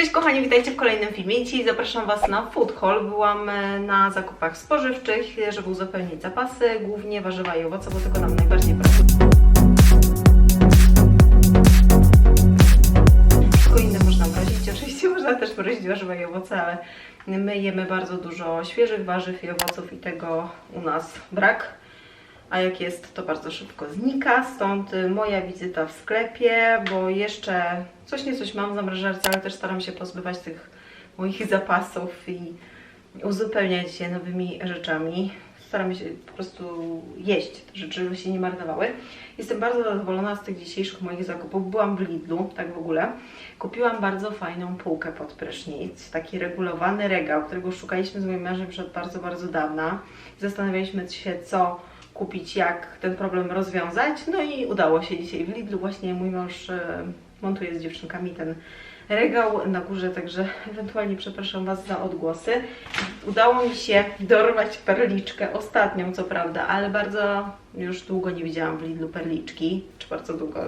Cześć kochani, witajcie w kolejnym filmie. Dzisiaj zapraszam Was na food haul. Byłam e, na zakupach spożywczych, żeby uzupełnić zapasy, głównie warzywa i owoce, bo tego nam najbardziej brakuje. Wszystko inne można mrozić, oczywiście można też mrozić warzywa i owoce, ale my jemy bardzo dużo świeżych warzyw i owoców i tego u nas brak. A jak jest, to bardzo szybko znika. Stąd y, moja wizyta w sklepie, bo jeszcze coś nie coś mam w zamrażarce, ale też staram się pozbywać tych moich zapasów i uzupełniać je nowymi rzeczami. Staram się po prostu jeść te rzeczy, żeby się nie marnowały. Jestem bardzo zadowolona z tych dzisiejszych moich zakupów. Byłam w Lidlu, tak w ogóle. Kupiłam bardzo fajną półkę pod prysznic, taki regulowany regał, którego szukaliśmy z moim mężem przed bardzo, bardzo dawna. Zastanawialiśmy się, co kupić, jak ten problem rozwiązać. No i udało się dzisiaj w Lidlu. Właśnie mój mąż e, montuje z dziewczynkami ten regał na górze, także ewentualnie przepraszam Was za odgłosy. Udało mi się dorwać perliczkę, ostatnią co prawda, ale bardzo już długo nie widziałam w Lidlu perliczki, czy bardzo długo,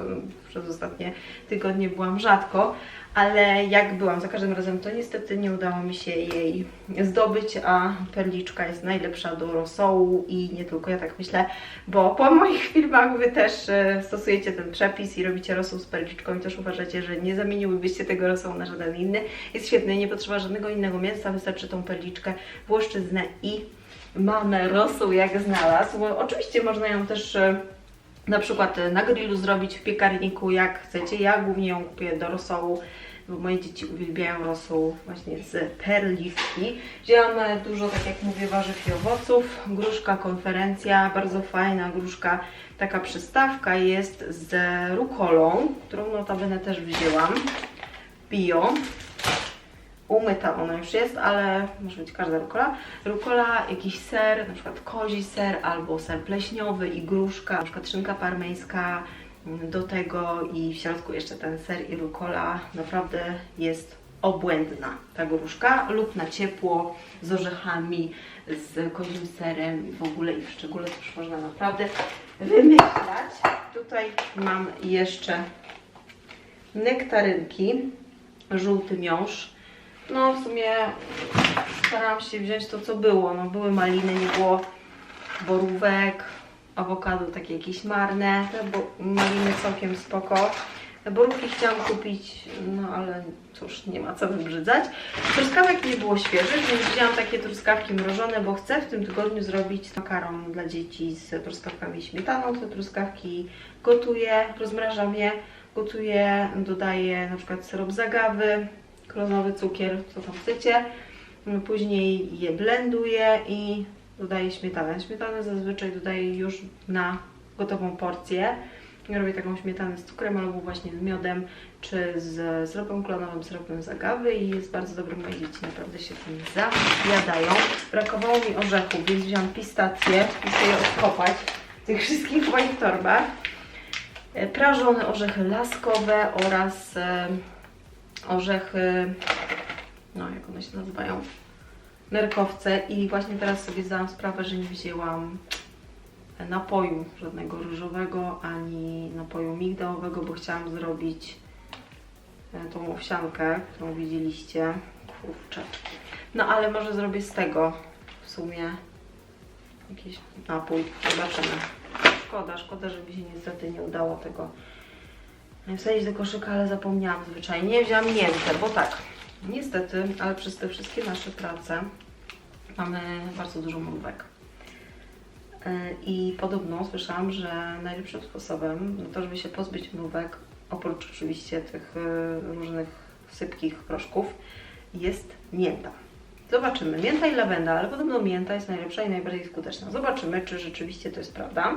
przez ostatnie tygodnie byłam rzadko, ale jak byłam za każdym razem, to niestety nie udało mi się jej zdobyć, a perliczka jest najlepsza do rosołu i nie tylko, ja tak myślę, bo po moich filmach Wy też e, stosujecie ten przepis i robicie rosół z perliczką i też uważacie, że nie zamieniłybyście tego rosołu na żaden inny. Jest świetny, nie potrzeba żadnego innego mięsa, wystarczy tą perliczkę, włoszczyznę i mamy rosół jak znalazł. Oczywiście można ją też e, na przykład e, na grillu zrobić w piekarniku, jak chcecie. Ja głównie ją kupuję do rosołu, bo moje dzieci uwielbiają rosół właśnie z perliczki. Wzięłam e, dużo, tak jak mówię, warzyw i owoców. Gruszka konferencja, bardzo fajna gruszka. Taka przystawka jest z rukolą, którą notabene też wzięłam. Bio. Umyta ona już jest, ale może być każda rukola. Rukola, jakiś ser, na przykład kozi ser albo ser pleśniowy i gruszka, na przykład szynka parmeńska do tego i w środku jeszcze ten ser i rukola. Naprawdę jest obłędna ta gruszka lub na ciepło z orzechami, z kozim serem w ogóle i w szczególe to już można naprawdę wymyślać. Tutaj mam jeszcze nektarynki, żółty miąższ. No w sumie starałam się wziąć to co było. No były maliny, nie było borówek, awokado takie jakieś marne, te bo maliny całkiem spoko. Borówki chciałam kupić, no ale cóż, nie ma co wybrzydzać. Truskawek nie było świeżych, więc wzięłam takie truskawki mrożone, bo chcę w tym tygodniu zrobić makaron dla dzieci z truskawkami i śmietaną. Te truskawki gotuję, rozmrażam je, gotuję, dodaję na przykład syrop z agawy, klonowy cukier, co tam chcecie. Później je blenduję i dodaję śmietanę. Śmietanę zazwyczaj dodaję już na gotową porcję. Robię taką śmietanę z cukrem albo właśnie z miodem, czy z syropem klonowym, syropem z agawy i jest bardzo dobry. Moje dzieci naprawdę się tym zajadają. Brakowało mi orzechów, więc wziąłam pistację chcę je odkopać w tych wszystkich moich torbach. E, Prażone orzechy laskowe oraz e, orzechy, no jak one się nazywają, nerkowce i właśnie teraz sobie zdałam sprawę, że nie wzięłam napoju żadnego różowego, ani napoju migdałowego, bo chciałam zrobić e, tą owsiankę, którą widzieliście. Kurczę. No ale może zrobię z tego w sumie jakiś napój. Zobaczymy. Szkoda, szkoda, że mi się niestety nie udało tego wsadzić do koszyka, ale zapomniałam zwyczajnie. Wziąłam miętę, bo tak, niestety, ale przez te wszystkie nasze prace mamy bardzo dużo mrówek. Yy, I podobno słyszałam, że najlepszym sposobem na to, żeby się pozbyć mrówek, oprócz oczywiście tych yy, różnych sypkich proszków, jest mięta. Zobaczymy. Mięta i lawenda, ale podobno mięta jest najlepsza i najbardziej skuteczna. Zobaczymy, czy rzeczywiście to jest prawda.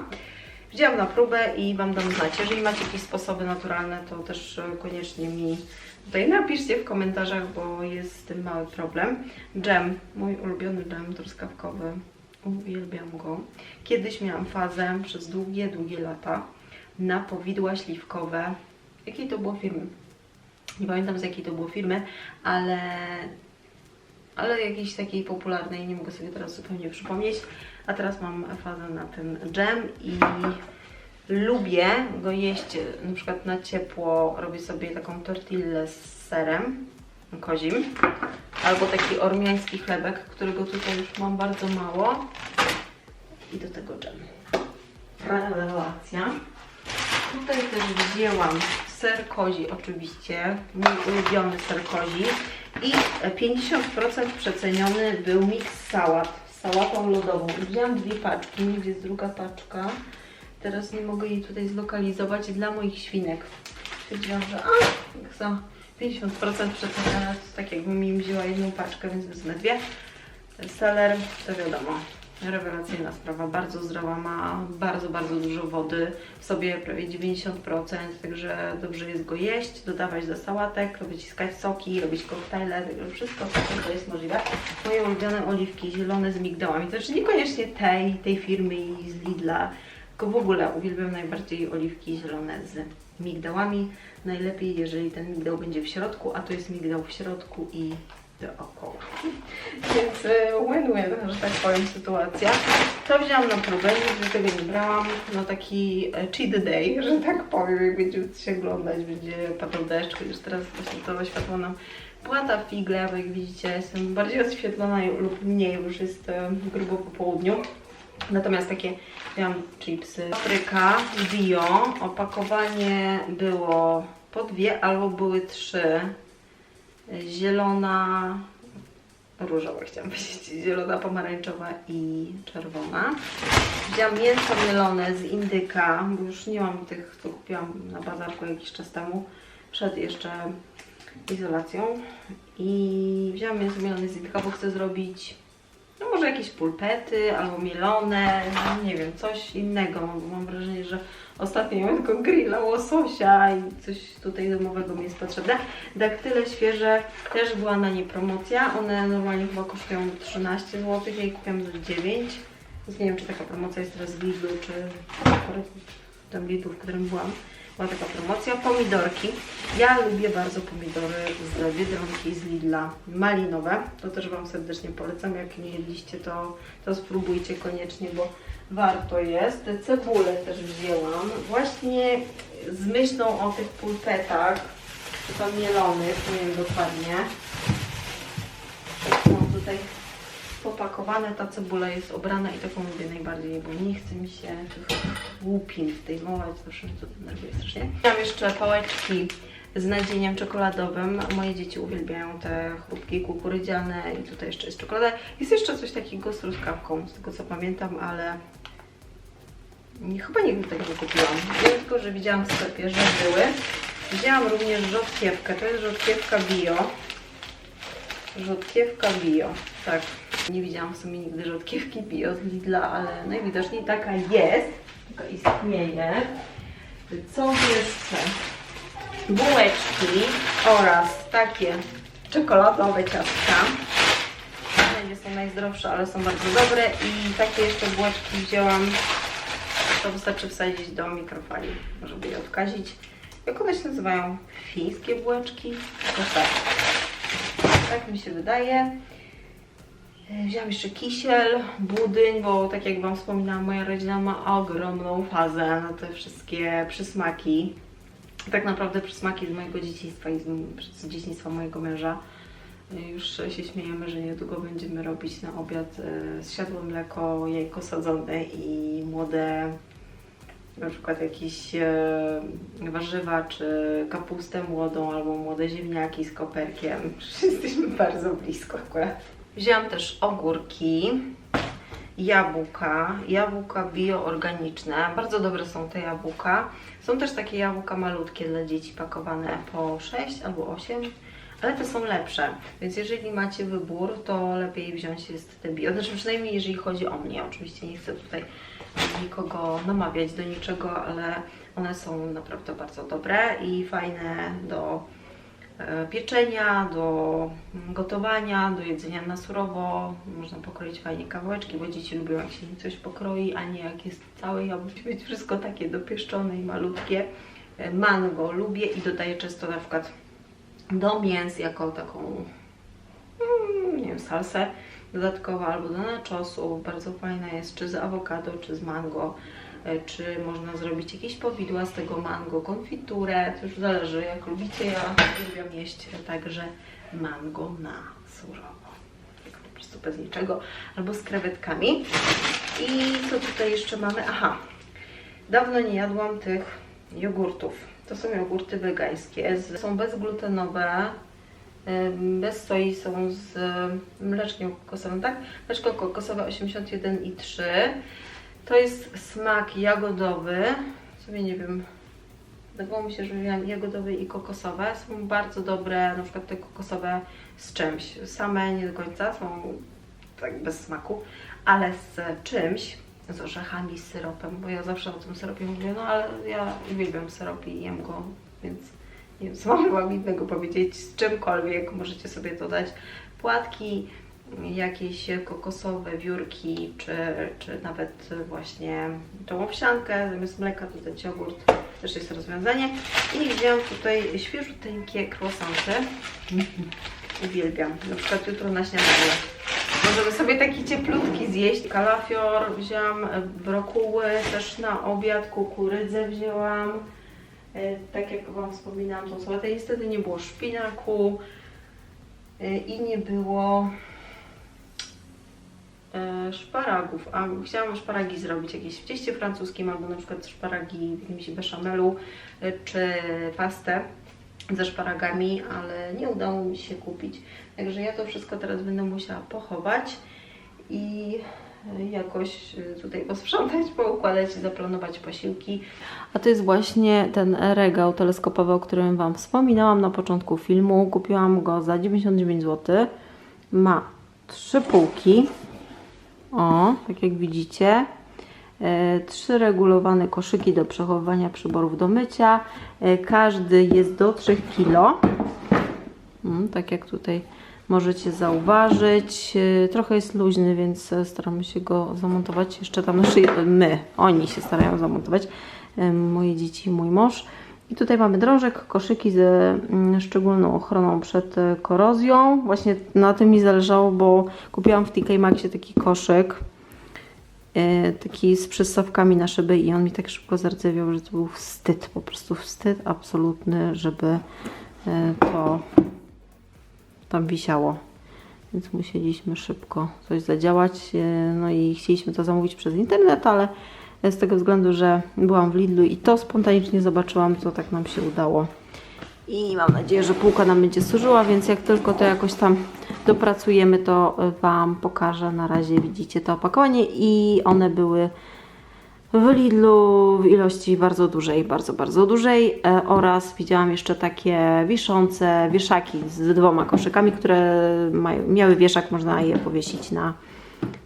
Wzięłam na próbę i Wam dam znać. Jeżeli macie jakieś sposoby naturalne, to też e, koniecznie mi tutaj napiszcie w komentarzach, bo jest z tym mały problem. Dżem, mój ulubiony dżem truskawkowy. Uwielbiam go. Kiedyś miałam fazę przez długie, długie lata na powidła śliwkowe. Jakiej to było firmy? Nie pamiętam z jakiej to było firmy, ale ale jakiejś takiej popularnej, nie mogę sobie teraz zupełnie przypomnieć. A teraz mam fazę na ten dżem i lubię go jeść na przykład na ciepło. Robię sobie taką tortillę z serem kozim. Albo taki ormiański chlebek, którego tutaj już mam bardzo mało. I do tego dżem. Rewelacja. Tutaj też wzięłam ser kozi oczywiście, mój ulubiony ser kozi i 50% przeceniony był miks sałat sałatą lodową. Wzięłam dwie paczki, wiem, jest druga paczka. Teraz nie mogę jej tutaj zlokalizować dla moich świnek. Stwierdziłam, że a, za 50% przecenione, to tak jakbym im wzięła jedną paczkę, więc wezmę dwie. Seler, to wiadomo, Rewelacyjna sprawa, bardzo zdrowa, ma bardzo, bardzo dużo wody, w sobie prawie 90%, także dobrze jest go jeść, dodawać do sałatek, wyciskać soki, robić koktajle, także wszystko, co jest możliwe. Moje ulubione oliwki zielone z migdałami, to znaczy niekoniecznie tej, tej firmy i z Lidla, tylko w ogóle uwielbiam najbardziej oliwki zielone z migdałami. Najlepiej, jeżeli ten migdał będzie w środku, a to jest migdał w środku i dookoła. Więc e, win-win, że tak powiem, sytuacja. To wzięłam na próbę, nigdy tego nie brałam. No taki e, cheat day, że tak powiem, jak będziemy się oglądać, będzie padał deszcz, już teraz właśnie to światło nam płata figle, bo jak widzicie jestem bardziej oświetlona lub mniej, już jest grubo po południu. Natomiast takie miałam chipsy. Papryka bio, opakowanie było po dwie albo były trzy zielona, różowa chciałam powiedzieć, zielona, pomarańczowa i czerwona. Wzięłam mięso mielone z indyka, bo już nie mam tych, co kupiłam na bazarku jakiś czas temu, przed jeszcze izolacją. I wzięłam mięso mielone z indyka, bo chcę zrobić może jakieś pulpety albo mielone, nie wiem, coś innego, mam wrażenie, że ostatnio miałam tylko grilla łososia i coś tutaj domowego mi jest potrzebne. Daktyle świeże też była na nie promocja, one normalnie chyba kosztują 13 zł, ja je kupiłam za 9 więc nie wiem, czy taka promocja jest teraz w Lidlu, czy w tym Lidlu, w którym byłam była taka promocja. Pomidorki. Ja lubię bardzo pomidory z Biedronki, z Lidla, malinowe. To też Wam serdecznie polecam. Jak nie jedliście, to, to spróbujcie koniecznie, bo warto jest. Cebulę też wzięłam. Właśnie z myślą o tych pulpetach, tam mielonych, nie wiem dokładnie. Popakowane, ta cebula jest obrana i taką lubię najbardziej, bo nie chce mi się tych łupin zdejmować, zawsze to denerwuje strasznie. Mam jeszcze pałeczki z nadzieniem czekoladowym. Moje dzieci uwielbiają te chrupki kukurydziane i tutaj jeszcze jest czekolada. Jest jeszcze coś takiego z truskawką, z tego co pamiętam, ale chyba nigdy tego nie kupiłam. Wiem tylko, że widziałam w sklepie, że były. Widziałam również rzodkiewkę, to jest rzodkiewka bio. Rzodkiewka bio, tak. Nie widziałam w sumie nigdy rzodkiewki bio z Lidla, ale najwidoczniej taka jest, taka istnieje. Co jeszcze? Bułeczki oraz takie czekoladowe ciastka. One nie są najzdrowsze, ale są bardzo dobre i takie jeszcze bułeczki wzięłam. To wystarczy wsadzić do mikrofali, żeby je odkazić. Jak one się nazywają? Fińskie bułeczki? Tak. Tak mi się wydaje. Wziąłam jeszcze kisiel, budyń, bo tak jak Wam wspominałam, moja rodzina ma ogromną fazę na te wszystkie przysmaki. Tak naprawdę przysmaki z mojego dzieciństwa i z, dzieciństwa mojego męża. Już się śmiejemy, że niedługo będziemy robić na obiad e, zsiadłe mleko, jajko sadzone i młode na przykład jakieś e, warzywa, czy kapustę młodą, albo młode ziemniaki z koperkiem. Jesteśmy bardzo blisko akurat. Wzięłam też ogórki, jabłka, jabłka bioorganiczne. Bardzo dobre są te jabłka. Są też takie jabłka malutkie dla dzieci pakowane po 6 albo 8 ale te są lepsze, więc jeżeli macie wybór, to lepiej wziąć jest te bio, znaczy przynajmniej jeżeli chodzi o mnie, oczywiście nie chcę tutaj nikogo namawiać do niczego, ale one są naprawdę bardzo dobre i fajne do pieczenia, do gotowania, do jedzenia na surowo. Można pokroić fajnie kawałeczki, bo dzieci lubią jak się coś pokroi, a nie jak jest całe jabłko. Być wszystko takie dopieszczone i malutkie. E, mango lubię i dodaję często na przykład do mięs jako taką, mm, nie wiem, salsę dodatkowo albo do naczosów. Bardzo fajna jest czy z awokado, czy z mango. E, czy można zrobić jakieś powidła z tego mango, konfiturę, to już zależy jak lubicie. Ja lubię jeść także mango na surowo. Tak po prostu bez niczego. Albo z krewetkami. I co tutaj jeszcze mamy? Aha, dawno nie jadłam tych jogurtów. To są jogurty wegańskie. Są bezglutenowe. ym, Bez soi są z mleczkiem kokosowym, tak? Mleczko kokosowe 81,3. To jest smak jagodowy. Sobie nie wiem, Wydawało mi się, że miałam jagodowe i kokosowe. Są bardzo dobre, na przykład te kokosowe z czymś. Same nie do końca, są tak bez smaku, ale z czymś, z orzechami, z syropem, bo ja zawsze o tym syropie mówię, no ale ja uwielbiam syrop i jem go, więc nie wiem, co mam innego powiedzieć, z czymkolwiek możecie sobie dodać płatki, jakieś kokosowe wiórki, czy, czy nawet właśnie tą owsiankę, zamiast mleka dodać jogurt, też jest rozwiązanie. I wziąłam tutaj świeżuteńkie croissanty. Uwielbiam, na przykład jutro na śniadanie. Możemy sobie taki cieplutki zjeść. Kalafior wzięłam, e, brokuły też na obiad, kukurydzę wzięłam. E, Tak jak Wam wspominałam, tą sałatę. Niestety nie było szpinaku e, i nie było szparagów, a chciałam szparagi zrobić jakieś w cieście francuskim albo na przykład szparagi w jakimś beszamelu e, czy pastę ze szparagami, ale nie udało mi się kupić. Także ja to wszystko teraz będę musiała pochować i e, jakoś e, tutaj posprzątać, poukładać zaplanować posiłki. A to jest właśnie ten regał teleskopowy, o którym Wam wspominałam na początku filmu. Kupiłam go za 99 zł. Ma trzy półki. O, tak jak widzicie. E, Trzy regulowane koszyki do przechowywania przyborów do mycia. E, Każdy jest do 3 kg. Mm, tak jak tutaj możecie zauważyć. E, Trochę jest luźny, więc staramy się go zamontować. Jeszcze tam znaczy my, oni się starają zamontować. Moje dzieci i mój mąż. I tutaj mamy drążek, koszyki z mm, szczególną ochroną przed e, korozją. Właśnie na tym mi zależało, bo kupiłam w TK Maxie taki koszyk e, taki z przystawkami na szyby i on mi tak szybko zardzewiał, że to był wstyd, po prostu wstyd absolutny, żeby e, to tam wisiało. Więc musieliśmy szybko coś zadziałać. No i chcieliśmy to zamówić przez internet, ale z tego względu, że byłam w Lidlu i to spontanicznie zobaczyłam, to tak nam się udało. I mam nadzieję, że półka nam będzie służyła, więc jak tylko to jakoś tam dopracujemy, to Wam pokażę. Na razie widzicie to opakowanie i one były w Lidlu w ilości bardzo dużej, bardzo, bardzo dużej e, oraz widziałam jeszcze takie wiszące wieszaki z dwoma koszykami, które miały wieszak, można je powiesić na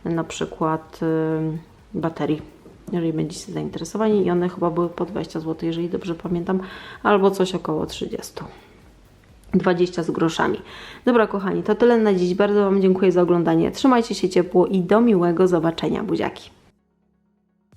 na przykład y, baterii, jeżeli będziecie zainteresowani i one chyba były po 20 zł, jeżeli dobrze pamiętam, albo coś około 30. 20 z groszami. Dobra, kochani, to tyle na dziś. Bardzo Wam dziękuję za oglądanie. Trzymajcie się ciepło i do miłego zobaczenia. Buziaki.